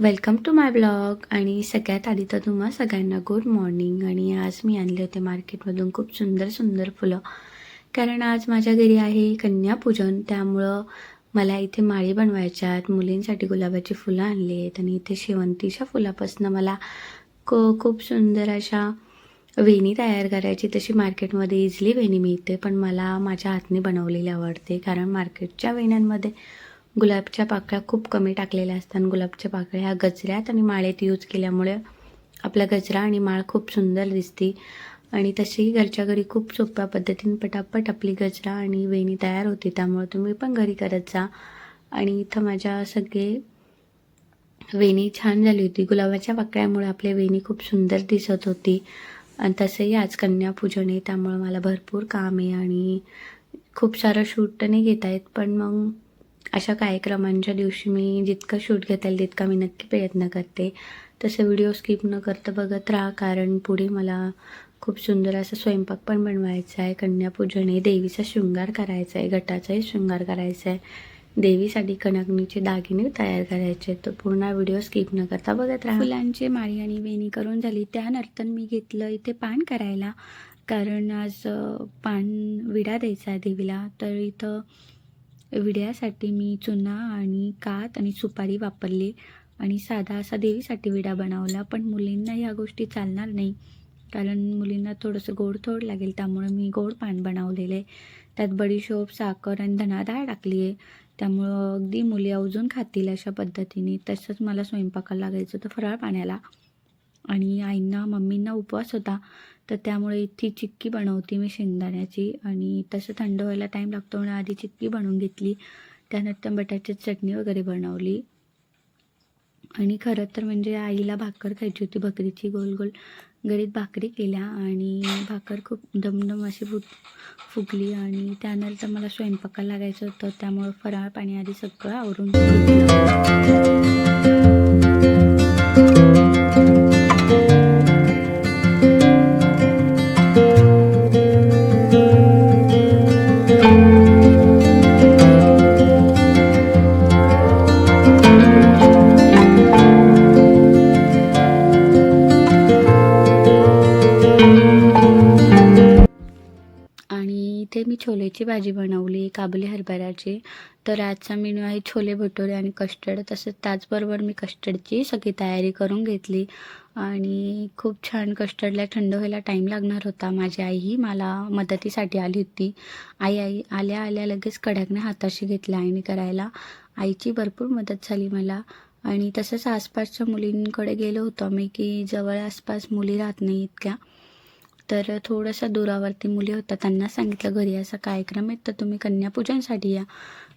Welcome to my blog आणि सगळ्यात आधी तर तुम्हा सगळ्यांना गुड मॉर्निंग आणि आज मी आणले होते मार्केटमधून खूप सुंदर सुंदर फुलं. कारण आज माझ्या घरी आहे कन्यापूजन. त्यामुळं मला इथे माळी बनवायच्या आहेत. मुलींसाठी गुलाबाची फुलं आणली आहेत. आणि इथे शेवंतीच्या फुलापासून मला को खूप सुंदर अशा वेणी तयार करायची. तशी मार्केटमध्ये इझिली वेणी मिळते. पण मला माझ्या हातने बनवलेली आवडते. कारण मार्केटच्या वेण्यांमध्ये गुलाबच्या पाकळ्या खूप कमी टाकलेल्या असतात. गुलाबच्या पाकळ्या ह्या गजऱ्यात आणि माळेत यूज केल्यामुळे आपला गजरा आणि माळ खूप सुंदर दिसते. आणि तशीही घरच्या घरी खूप सोप्या पद्धतीने पटापट आपली गजरा आणि वेणी तयार होते. त्यामुळे तुम्ही पण घरी करत जा. आणि इथं माझ्या सगळे वेणी छान झाली होती. गुलाबाच्या पाकळ्यामुळे आपली वेणी खूप सुंदर दिसत होती. आणि तसंही आज कन्यापूजन आहे. त्यामुळं मला भरपूर काम आहे. आणि खूप सारं शूट नाही घेता येत पण मग अशा कार्यक्रमांच्या दिवशी मी जितकं शूट घेता येईल तितका मी नक्की प्रयत्न करते. तसं व्हिडिओ स्किप न करता बघत राहा कारण पुढे मला खूप सुंदर असा स्वयंपाक पण बनवायचा आहे. कन्यापूजन आहे देवीचा शृंगार करायचा आहे गटाचाही शृंगार करायचा आहे. देवीसाठी कणकणीचे दागिने तयार करायचे तर पूर्ण व्हिडिओ स्किप न करता बघत राहा. फुलांची माळी आणि वेणी करून झाली. त्यानंतर मी घेतलं इथे पान करायला. कारण आज पान विडा द्यायचा आहे देवीला. तर इथं विड्यासाठी मी चुना आणि कात आणि सुपारी वापरली आणि साधा असा देवीसाठी विडा बनवला पण मुलींना ह्या गोष्टी चालणार नाही. कारण मुलींना थोडंसं गोड थोड लागेल त्यामुळे मी गोड पान बनवलेलं. आहे त्यात बडीशोप साखर आणि धनादाळ टाकली आहे त्यामुळं अगदी मुली अवजून खातील अशा पद्धतीने. तसंच मला स्वयंपाकाला लागायचं होतं फराळ पाण्याला. आणि आईंना मम्मींना उपवास होता. तर त्यामुळे ती चिक्की बनवती मी शेंगदाण्याची. आणि तसं थंड व्हायला टाईम लागतो म्हणून आधी चिक्की बनवून घेतली. त्यानंतर बटाट्याची चटणी वगैरे बनवली. आणि खरं तर म्हणजे आईला भाकर खायची होती. भाकरीची गोल गोल घरीत भाकरी केल्या. आणि भाकर खूप दमदम अशी फुट फुगली. आणि त्यानंतर मला स्वयंपाकाला लागायचं होतं. त्यामुळं फराळ पाणी आधी सगळं आवरून इथे भाजी बनवली काबुली हरभऱ्याची. तर आजचा मेनू आहे छोले भटुरे आणि कस्टर्ड. तसंच त्याचबरोबर मी कस्टर्डची सगळी तयारी करून घेतली. आणि खूप छान कस्टर्डला थंड व्हायला टाईम लागणार होता. माझी आईही मला मदतीसाठी आली होती. आई आई आल्या आल्या लगेच कड्याकने हाताशी घेतल्या आईने करायला. आईची भरपूर मदत झाली मला. आणि तसंच आसपासच्या मुलींकडे गेलो होतो आम्ही की जवळ आसपास मुली राहत नाही इतक्या. तर थोडंसं दुरावरती मुली होत्या त्यांना सांगितलं घरी असा कार्यक्रम आहे तर तुम्ही कन्यापूजनसाठी या.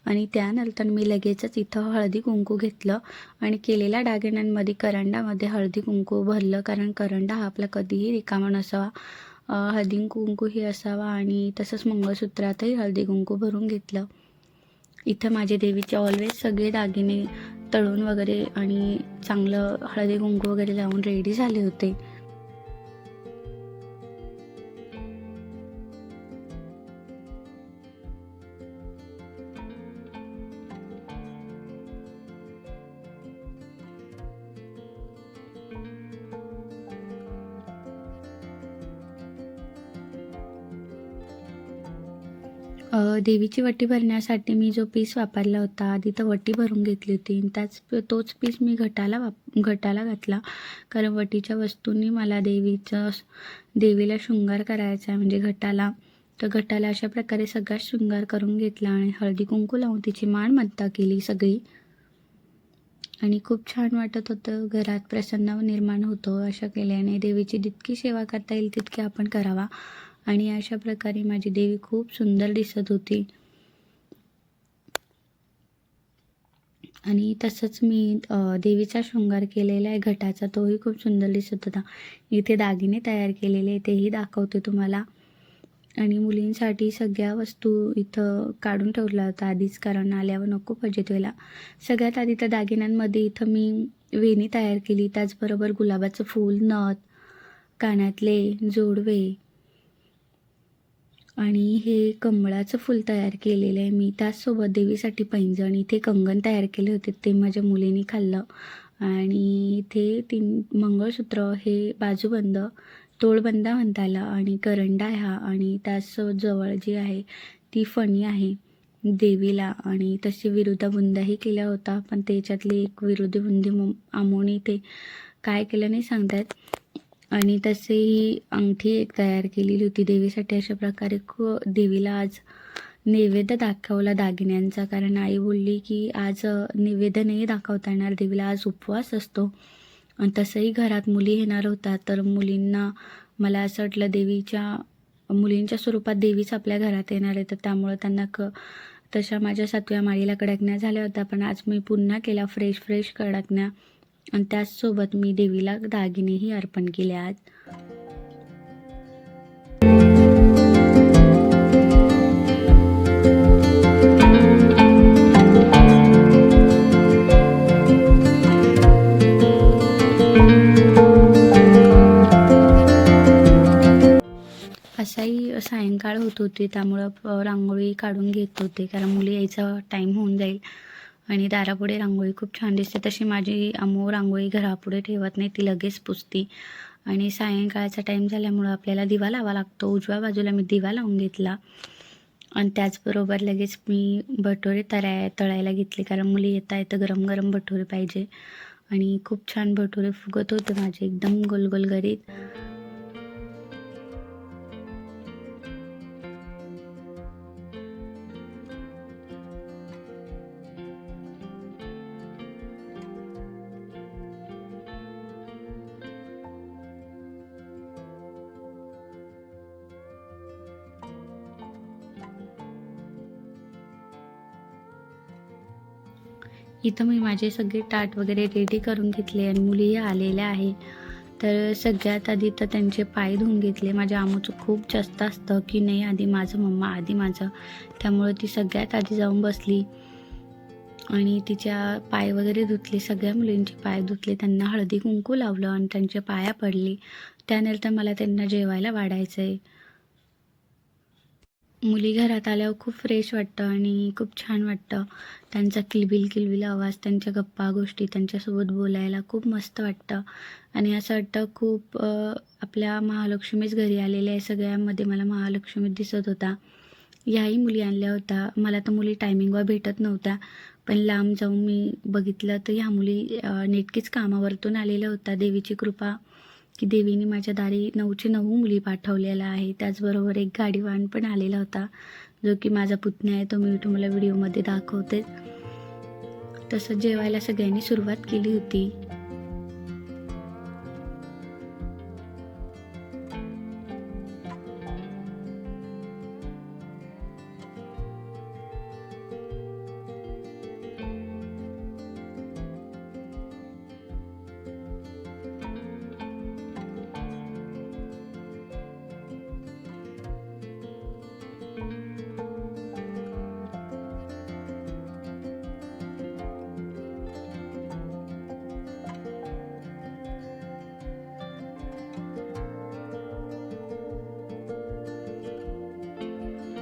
आणि त्यानंतर मी लगेचच इथं हळदी कुंकू घेतलं आणि केलेल्या दागिन्यांमध्ये करंडामध्ये हळदी कुंकू भरलं कारण करंडा हा आपला कधीही रिकामा नसावा. हळदी कुंकू ही असावा आणि तसंच मंगळसूत्रातही हळदी कुंकू भरून घेतलं. इथं माझे देवीचे ऑलवेज सगळे दागिने तळून वगैरे आणि चांगलं हळदी कुंकू वगैरे लावून रेडी झाले होते. देवीची वटी भरण्यासाठी मी जो पीस वापरला होता आधी तर वटी भरून घेतली होती. आणि त्याच तोच पीस मी घटाला वाप घटाला घातला. कारण वटीच्या वस्तूंनी मला देवीचं देवीला शृंगार करायचा आहे. म्हणजे घटाला तर घटाला अशा प्रकारे सगळा शृंगार करून घेतला आणि हळदी कुंकू लावून तिची मान मत्ता केली सगळी. आणि खूप छान वाटत होतं. घरात प्रसन्न निर्माण होतो अशा केल्याने देवीची जितकी सेवा करता येईल तितकी आपण करावा. आणि अशा प्रकारे माझी देवी खूप सुंदर दिसत होती. आणि तसंच मी देवीचा शृंगार केलेला आहे घटाचा तोही खूप सुंदर दिसत होता. इथे दागिने तयार केलेले तेही दाखवते तुम्हाला. आणि मुलींसाठी सगळ्या वस्तू इथं काढून ठेवल्या होत्या आधीच कारण आल्यावर नको पाहिजेत व्हायला. सगळ्यात आधी तर दागिन्यांमध्ये इथं मी वेणी तयार केली त्याचबरोबर गुलाबाचं फूल नथ कानातले जोडवे आणि हे कमळाचं फूल तयार केलेलं आहे. मी त्याचसोबत देवीसाठी पैंजण इथे कंगन तयार केले होते ते माझ्या मुलीने खाल्लं. आणि इथे तीन मंगळसूत्र हे बाजूबंद तोळबंदा म्हणता आला आणि करंडा ह्या आणि त्याचसोबत जवळ जी आहे ती फणी आहे देवीला. आणि तशी विरुद्ध बुंदाही केला होता पण त्याच्यातली एक विरोधी बुंदी मो- आमोनी ते काय केलं नाही सांगतात आणि तसे ही अंगठी एक तयार केलेली होती. देवीसाठी अशा प्रकारे खू देवीला आज नैवेद्य दाखवला दागिन्यांचा. कारण आई बोलली की आज नैवेद्य नाही दाखवता येणार. देवीला आज उपवास असतो. आणि तसंही घरात मुली येणार होत्या तर मुलींना मला असं वाटलं देवीच्या मुलींच्या स्वरूपात देवीच आपल्या घरात येणार आहे. तर त्यामुळं त्यांना क तशा माझ्या सातव्या माळीला कडकण्या झाल्या होत्या. पण आज मी पुन्हा केला फ्रेश फ्रेश कडकण्या. आणि त्याचसोबत मी देवीला दागिनेही अर्पण केले आज. असाही सायंकाळ होत होती त्यामुळं रांगोळी काढून घेत होते कारण मुली यायचा टाईम होऊन जाईल. आणि दारापुढे रांगोळी खूप छान दिसते. तशी माझी अमो रांगोळी घरापुढे ठेवत नाही ती लगेच पुसती. आणि सायंकाळचा टाईम झाल्यामुळं आपल्याला दिवा लावा लागतो. उजव्या बाजूला मी दिवा लावून घेतला. आणि त्याचबरोबर लगेच मी भटोरे तळाय तळायला घेतले. कारण मुली येता येतं गरम गरम भटोरे पाहिजे. आणि खूप छान भटोरे फुगत होते माझे. एकदम गोलगोलगरीत इथं मी माझे सगळे ताट वगैरे रेडी करून घेतले आणि मुलीही आलेल्या आहे. तर सगळ्यात आधी तर त्यांचे पाय धुवून घेतले. माझ्या आमूचं खूप जास्त असतं की नाही आधी माझं मम्मा आधी माझं. त्यामुळं ती सगळ्यात आधी जाऊन बसली. आणि तिच्या पाय वगैरे धुतले सगळ्या मुलींचे पाय धुतले. त्यांना हळदी कुंकू लावलं आणि त्यांच्या पाया पडली. त्यानंतर मला त्यांना जेवायला वाढायचं आहे मुली घरात आल्यावर खूप फ्रेश वाटतं आणि खूप छान वाटतं. त्यांचा किलबिल किलबिल आवाज त्यांच्या गप्पा गोष्टी त्यांच्यासोबत बोलायला खूप मस्त वाटतं. आणि असं वाटतं खूप आपल्या महालक्ष्मीच घरी आलेल्या आहे. सगळ्यामध्ये मला महालक्ष्मी दिसत होता. याही मुली आणल्या होत्या. मला तर मुली टायमिंगवर भेटत नव्हत्या. पण लांब जाऊन मी बघितलं तर ह्या मुली नेटकीच कामावरतून आलेल्या होत्या. देवीची कृपा की देवीने माझ्या दारी नऊचे नऊ मुली पाठवलेल्या आहे. त्याचबरोबर एक गाडीवान पण आलेला होता जो की माझा पुतण्या आहे. तो मी तुम्हाला व्हिडिओमध्ये दाखवते. तसं जेवायला सगळ्यांनी सुरुवात केली होती.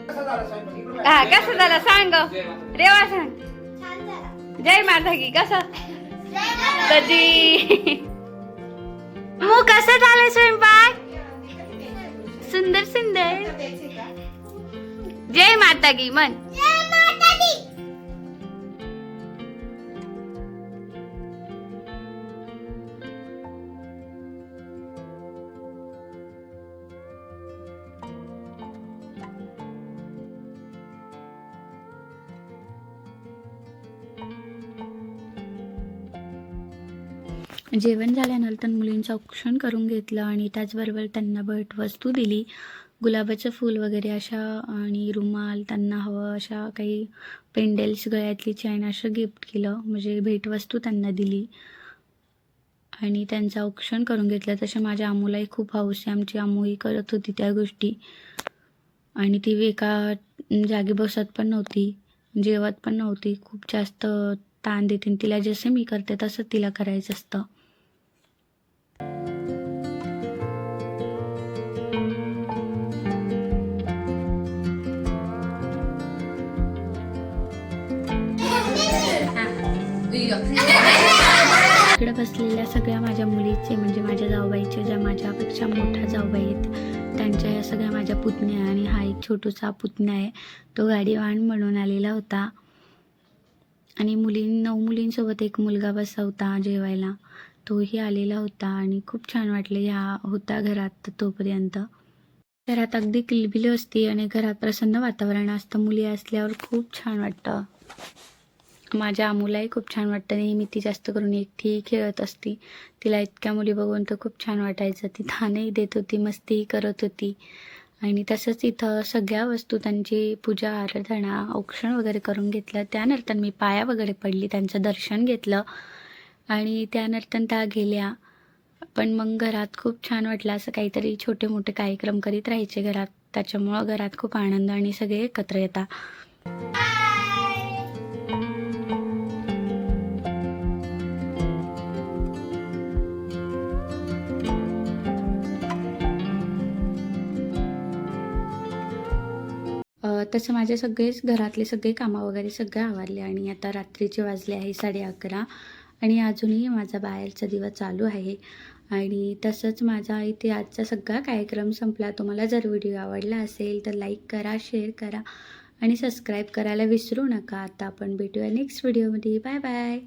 हा कसं झालं सांग रेवा सांग. जय माझा की कसं? कधी? मग कसं झालं स्वयंपाक? सुंदर सुंदर. जय माता की मन जेवण झाल्यानंतर मुलींचं औक्षण करून घेतलं आणि त्याचबरोबर त्यांना भेटवस्तू दिली. गुलाबाचं फूल वगैरे अशा आणि रुमाल त्यांना हवं अशा काही पेंडेल्स गळ्यातली चैन असं गिफ्ट केलं. म्हणजे भेटवस्तू त्यांना दिली. आणि त्यांचं औक्षण करून घेतलं. तसे माझ्या आमूलाही खूप हौस आहे. आमची आमूही करत होती त्या गोष्टी. आणि ती एका जागी बसत पण नव्हती. जेवत पण नव्हती. खूप जास्त ताण देते तिला जसे मी करते तसं तिला करायचं असतं. इकडे बसलेल्या सगळ्या माझ्या मुलीचे म्हणजे माझ्या जाऊबाईचे ज्या माझ्यापेक्षा मोठ्या जाऊबाई आहेत त्यांच्या या सगळ्या माझ्या पुतण्या आणि हा एक छोटूसा पुतण्या आहे. तो गाडीवान म्हणून आलेला होता. आणि मुलीं नऊ मुलींसोबत एक मुलगा बसा होता जेवायला. तोही आलेला होता आणि खूप छान वाटले. ह्या होता घरात तोपर्यंत. घरात अगदी किलबिली असते आणि घरात प्रसन्न वातावरण असतं. मुली असल्यावर खूप छान वाटतं. माझ्या अमूलाही खूप छान वाटतं नेहमी ती जास्त करून एकटी खेळत असती. तिला इतक्या मुली बघून तर खूप छान वाटायचं. ती ठाणही देत होती मस्तीही करत होती. आणि तसंच इथं सगळ्या वस्तू त्यांची पूजा आराधना औक्षण वगैरे करून घेतलं. त्यानंतर मी पाया वगैरे पडली त्यांचं दर्शन घेतलं. आणि त्यानंतर त्या गेल्या. पण मग घरात खूप छान वाटलं. असं काहीतरी छोटे मोठे कार्यक्रम करीत राहायचे घरात. त्याच्यामुळं घरात खूप आनंद आणि सगळे एकत्र येतात. तसं माझे सगळेच घरातले सगळे कामं वगैरे सगळे आवरले आणि आता रात्रीचे वाजले आहे साडे अकरा. आणि अजूनही माझा बाहेरचा दिवस चालू आहे. आणि तसंच माझा इथे आजचा सगळा कार्यक्रम संपला. तुम्हाला जर व्हिडिओ आवडला असेल तर लाईक करा शेअर करा आणि सबस्क्राईब करायला विसरू नका. आता आपण भेटूया नेक्स्ट व्हिडिओमध्ये. Bye bye.